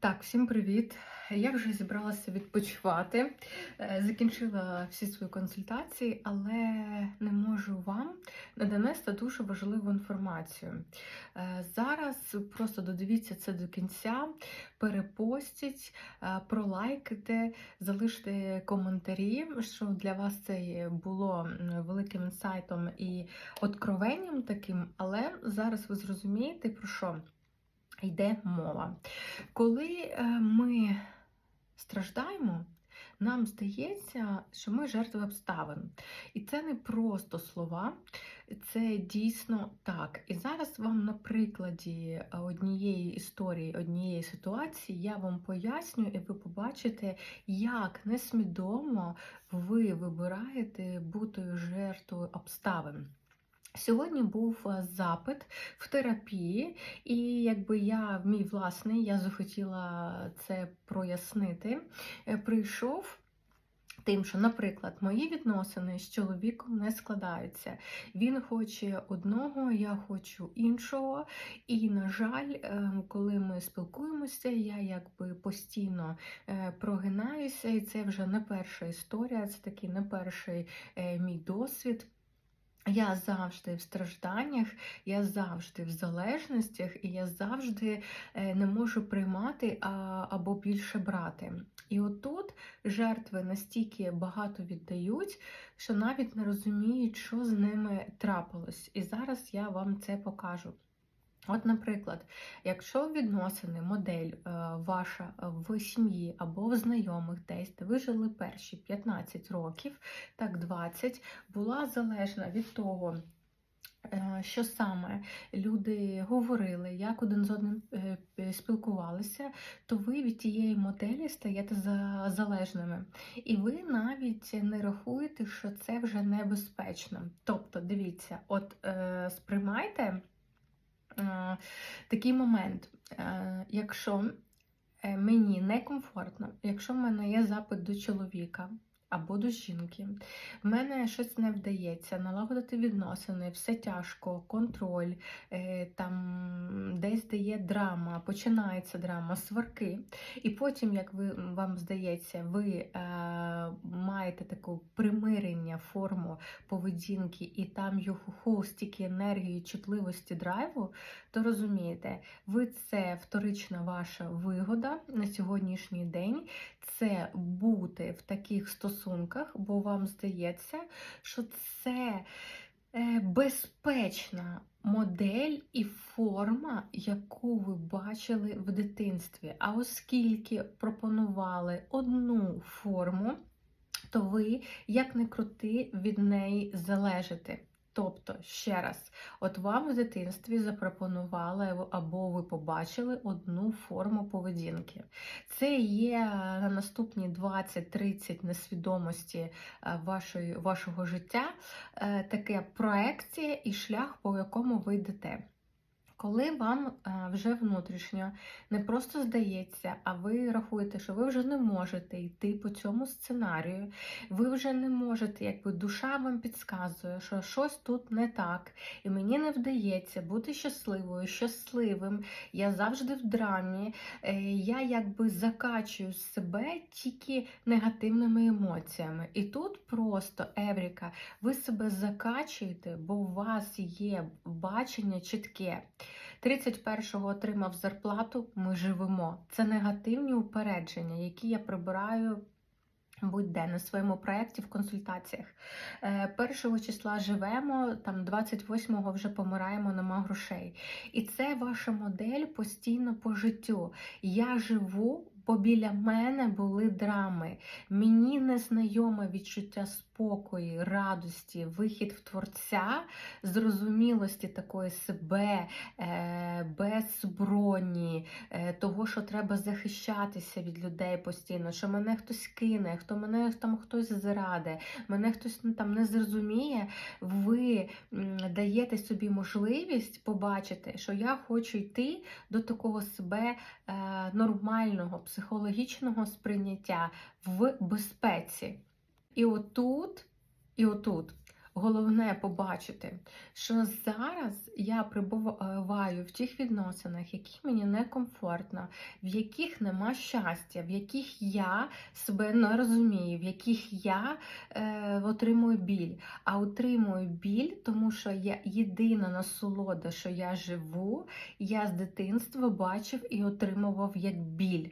Так, всім привіт! Я вже зібралася відпочивати, Е, закінчила всі свої консультації, але не можу вам не донести дуже важливу інформацію. Е, Зараз просто додивіться це до кінця, перепостіть, е, пролайкайте, залиште коментарі, що для вас це було великим інсайтом і откровенням таким, але зараз ви зрозумієте, про що йде мова. Коли е, ми страждаємо, нам здається, що ми жертви обставин. І це не просто слова, це дійсно так. І зараз вам на прикладі однієї історії, однієї ситуації я вам поясню, і ви побачите, як несвідомо ви вибираєте бути жертвою обставин. Сьогодні був е, запит в терапії, і якби я мій власний, я захотіла це прояснити. Е, Прийшов. Тим, що, наприклад, мої відносини з чоловіком не складаються. Він хоче одного, я хочу іншого. І, на жаль, е, коли ми спілкуємося, я якби постійно прогинаюся, і це вже не перша історія, це такий не перший мій досвід. Я завжди в стражданнях, я завжди в залежностях, і я завжди е, не можу приймати або більше брати. І отут жертви настільки багато віддають, що навіть не розуміють, що з ними трапилось. І зараз я вам це покажу. От, наприклад, якщо відносини, модель е, ваша в сім'ї або в знайомих десь, де ви жили перші 15 років, так 20, була залежна від того, е, що саме люди говорили, як один з одним е, е, спілкувалися, то ви від тієї моделі стаєте за- залежними. І ви навіть не рахуєте, що це вже небезпечно. Тобто, дивіться, от е, сприймайте е, такий момент, е, якщо е, мені некомфортно, якщо в мене є запит до чоловіка або до жінки, в мене щось не вдається, налагодити відносини, все тяжко, контроль, е, там десь де є драма, починається драма, сварки. І потім, як ви вам здається, ви е, маєте таку примирення, форму поведінки, і там його стільки енергії, чутливості, драйву, то розумієте, ви це вторична ваша вигода на сьогоднішній день. Це бути в таких стосунках, бо вам здається, що це е, безпечна модель і форма, яку ви бачили в дитинстві. А оскільки пропонували одну форму, то ви, як не крути, від неї залежите. Тобто, ще раз, от вам в дитинстві запропонували або ви побачили одну форму поведінки. Це є на наступні 20-30 несвідомості е, вашої, вашого життя е, таке проекція і шлях, по якому ви йдете. Коли вам е, вже внутрішньо не просто здається, а ви рахуєте, що ви вже не можете йти по цьому сценарію, ви вже не можете, якби душа вам підказує, що щось тут не так, і мені не вдається бути щасливою, щасливим, я завжди в драмі, е, я якби закачую себе тільки негативними емоціями. І тут просто Евріка, ви себе закачуєте, бо у вас є бачення чітке. 31-го отримав зарплату, ми живемо. Це негативні упередження, які я прибираю. Будь-де на своєму проєкті в консультаціях. Е, Першого числа живемо, там 28-го вже помираємо, нема грошей. І це ваша модель постійно по життю. Я живу, бо біля мене були драми. Мені незнайоме відчуття спокою, радості, вихід в творця, зрозумілості такої себе, е, без броні, е, того, що треба захищатися від людей постійно, що мене хтось кине, хто мене там хтось зраде, мене хтось ну, там не зрозуміє. Ви даєте собі можливість побачити, що я хочу йти до такого себе е, нормального психологічного сприйняття в безпеці. І отут, і отут головне побачити, що зараз я прибуваю в тих відносинах, які мені некомфортно, в яких нема щастя, в яких я себе не розумію, в яких я е, отримую біль. А отримую біль, тому що я єдина насолода, що я живу, я з дитинства бачив і отримував як біль.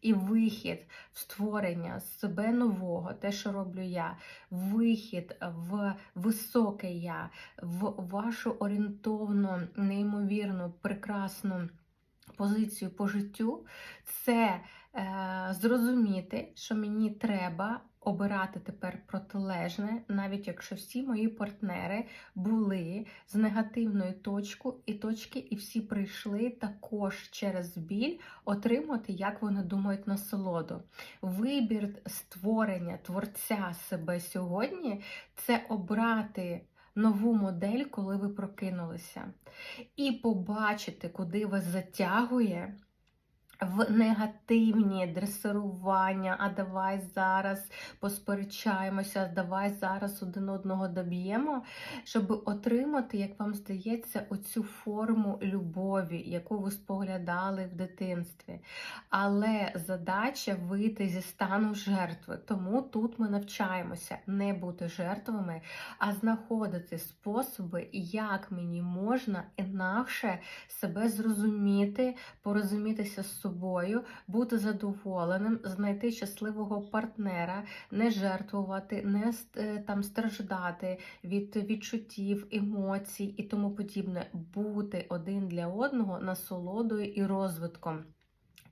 І вихід в створення себе нового, те, що роблю я, вихід в високе я, в вашу орієнтовну, неймовірну, прекрасну позицію по життю, це е, зрозуміти, що мені треба обирати тепер протилежне, навіть якщо всі мої партнери були з негативної точки і точки, і всі прийшли також через біль отримати, як вони думають, насолоду. Вибір створення творця себе сьогодні це обрати. Нову модель, коли ви прокинулися, і побачити, куди вас затягує в негативні дресирування, а давай зараз посперечаємося, давай зараз один одного доб'ємо, щоб отримати, як вам здається, оцю форму любові, яку ви споглядали в дитинстві. Але задача вийти зі стану жертви. Тому тут ми навчаємося не бути жертвами, а знаходити способи, як мені можна інакше себе зрозуміти, порозумітися з собою, бути задоволеним, знайти щасливого партнера, не жертвувати, не там страждати від відчуттів, емоцій і тому подібне, бути один для одного насолодою і розвитком.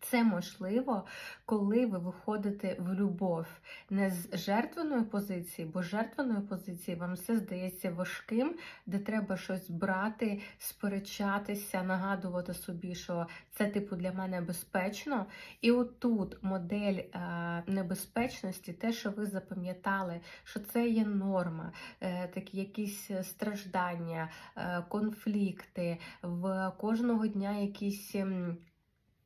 Це можливо, коли ви виходите в любов не з жертвеної позиції, бо з жертвеної позиції вам все здається важким, де треба щось брати, сперечатися, нагадувати собі, що це типу для мене безпечно. І отут модель е, небезпечності, те, що ви запам'ятали, що це є норма, е, такі якісь страждання, е, конфлікти, в кожного дня якісь.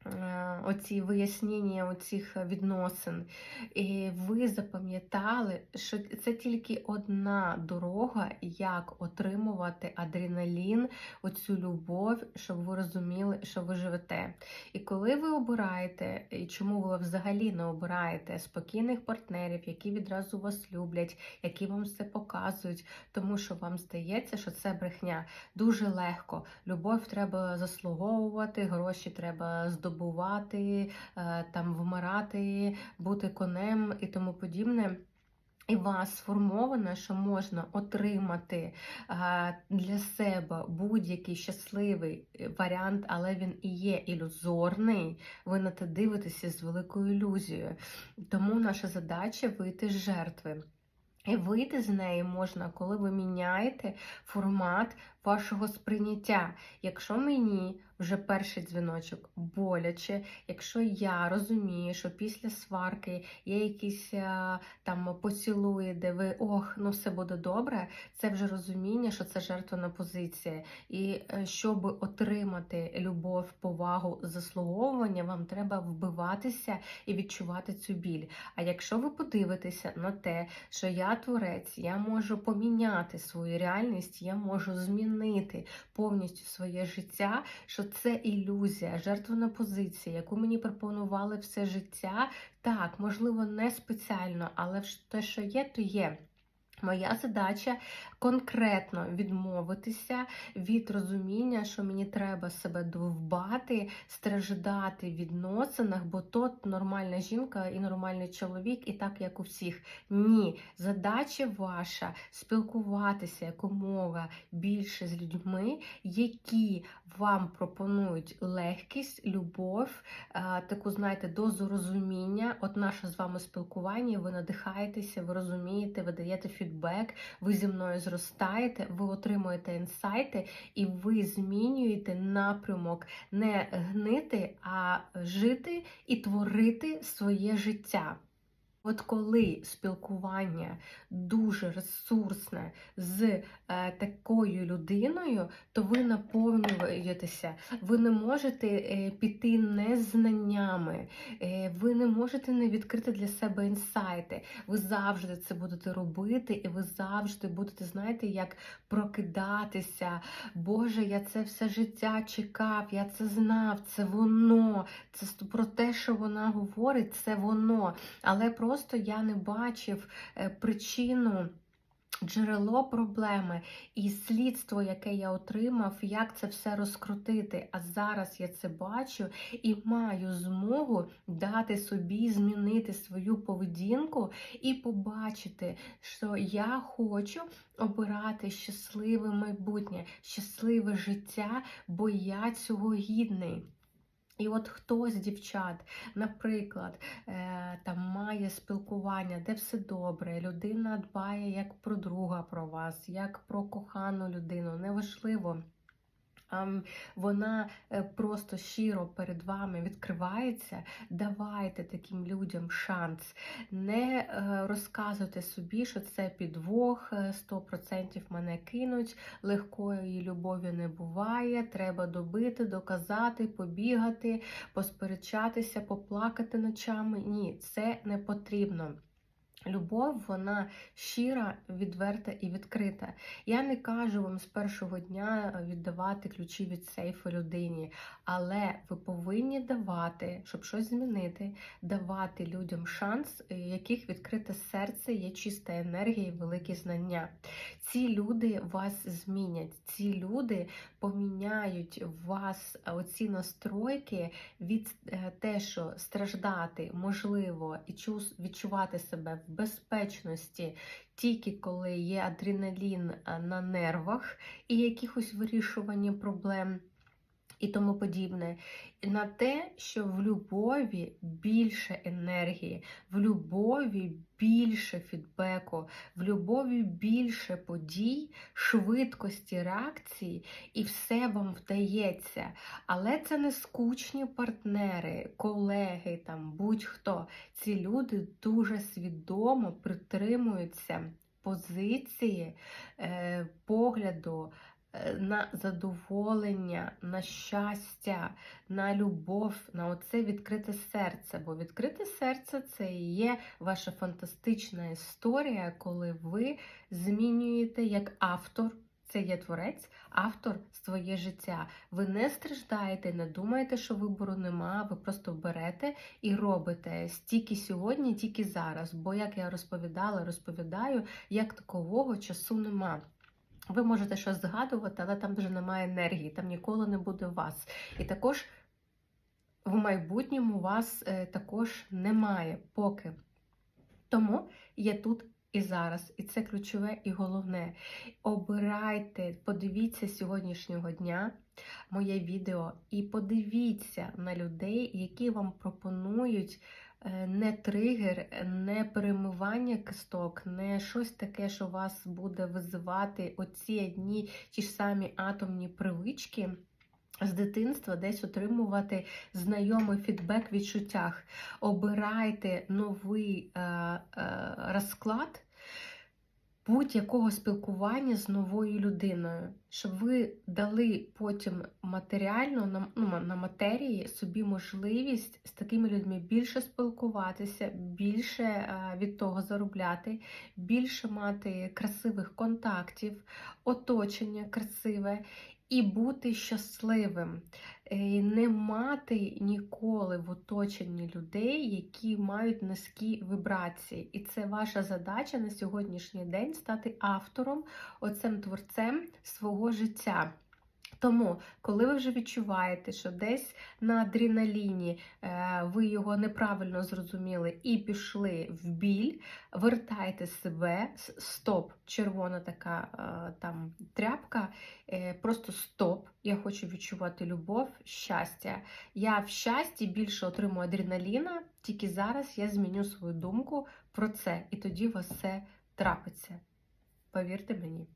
Е, оці вияснення оцих відносин. І ви запам'ятали, що це тільки одна дорога, як отримувати адреналін, оцю любов, щоб ви розуміли, що ви живете. І коли ви обираєте, і чому ви взагалі не обираєте спокійних партнерів, які відразу вас люблять, які вам все показують, тому що вам здається, що це брехня. Дуже легко. Любов треба заслуговувати, гроші треба здобувати здобувати, е, там вмирати, бути конем і тому подібне. І вас сформовано, що можна отримати е, для себе будь-який щасливий е, варіант, але він і є ілюзорний. Ви на те дивитеся з великою ілюзією. Тому наша задача вийти з жертви. І вийти з неї можна, коли ви міняєте формат вашого сприйняття. Якщо мені вже перший дзвіночок боляче, якщо я розумію, що після сварки є якісь е, там поцілуї, де ви ох, ну все буде добре, це вже розуміння, що це жертвена позиція. І е, щоб отримати любов, повагу, заслуговування, вам треба вбиватися і відчувати цю біль. А якщо ви подивитеся на те, що я творець, я можу поміняти свою реальність, я можу змінити повністю своє життя. що це ілюзія, жертвена позиція, яку мені пропонували все життя. Так, можливо, не спеціально, але те, що є, то є. Моя задача конкретно відмовитися від розуміння, що мені треба себе довбати, страждати в відносинах, бо тут нормальна жінка і нормальний чоловік, і так як у всіх. Ні, задача ваша спілкуватися якомога більше з людьми, які вам пропонують легкість, любов, таку, знаєте, дозу розуміння. От наше з вами спілкування, ви надихаєтеся, ви розумієте, ви даєте фідбек, ви зі мною зростаєте, ви отримуєте інсайти і ви змінюєте напрямок не гнити, а жити і творити своє життя. От коли спілкування дуже ресурсне з е, такою людиною, то ви наповнюєтеся, ви не можете е, піти не знаннями, е, ви не можете не відкрити для себе інсайти. Ви завжди це будете робити, і ви завжди будете, знаєте, як прокидатися. Боже, я це все життя чекав, я це знав, це воно, це про те, що вона говорить, це воно. Але просто я не бачив е, причину. Джерело проблеми і слідство, яке я отримав, як це все розкрутити. А зараз я це бачу і маю змогу дати собі змінити свою поведінку і побачити, що я хочу обирати щасливе майбутнє, щасливе життя, бо я цього гідний. І от хтось з дівчат, наприклад, е, там має спілкування, де все добре, людина дбає як про друга про вас, як про кохану людину, неважливо. Вона е, просто щиро перед вами відкривається. Давайте таким людям шанс. Не е, розказуйте собі, що це підвох, е, 100% мене кинуть, легкої любові не буває. Треба добити, доказати, побігати, посперечатися, поплакати ночами. Ні, це не потрібно. Любов, вона щира, відверта і відкрита. Я не кажу вам з першого дня віддавати ключі від сейфу людині, але ви повинні давати, щоб щось змінити, давати людям шанс, у яких відкрите серце, є чиста енергія і великі знання. Ці люди вас змінять, ці люди поміняють вас оці настройки від е, те, що страждати можливо і відчувати себе в безпечності тільки коли є адреналін е, на нервах і якихось вирішування проблем. І тому подібне, на те, що в любові більше енергії, в любові більше фідбеку, в любові більше подій, швидкості реакції, і все вам вдається. Але це не скучні партнери, колеги, там будь-хто. Ці люди дуже свідомо притримуються позиції, е, погляду. Е, На задоволення, на щастя, на любов, на оце відкрите серце. Бо відкрите серце це і є ваша фантастична історія, коли ви змінюєте як автор. Це є творець, автор своє життя. Ви не страждаєте, не думаєте, що вибору нема. Ви просто берете і робите стільки сьогодні, тільки зараз. Бо, як я розповідала, розповідаю, як такового часу нема. Ви можете щось згадувати, але там вже немає енергії, там ніколи не буде вас. І також в майбутньому вас е, також немає поки. Тому є тут і зараз, і це ключове і головне. Обирайте, подивіться сьогоднішнього дня моє відео і подивіться на людей, які вам пропонують не тригер, не перемивання кисток, не щось таке, що вас буде визивати оці одні ті ж самі атомні привички. З дитинства десь отримувати знайомий фідбек в відчуттях. Обирайте новий е, е, розклад будь-якого спілкування з новою людиною, щоб ви дали потім матеріально на, ну, на матерії собі можливість з такими людьми більше спілкуватися, більше е, від того заробляти, більше мати красивих контактів, оточення красиве і бути щасливим. Е, Не мати ніколи в оточенні людей, які мають низькі вібрації. І це ваша задача на сьогоднішній день стати автором, оцим творцем свого життя. Тому, коли ви вже відчуваєте, що десь на адреналіні е, ви його неправильно зрозуміли і пішли в біль, вертайте себе, стоп, червона така е, там тряпка, е, просто стоп. Я хочу відчувати любов, щастя. Я в щасті більше отримую адреналіна, тільки зараз я зміню свою думку про це, і тоді у вас все трапиться. Повірте мені.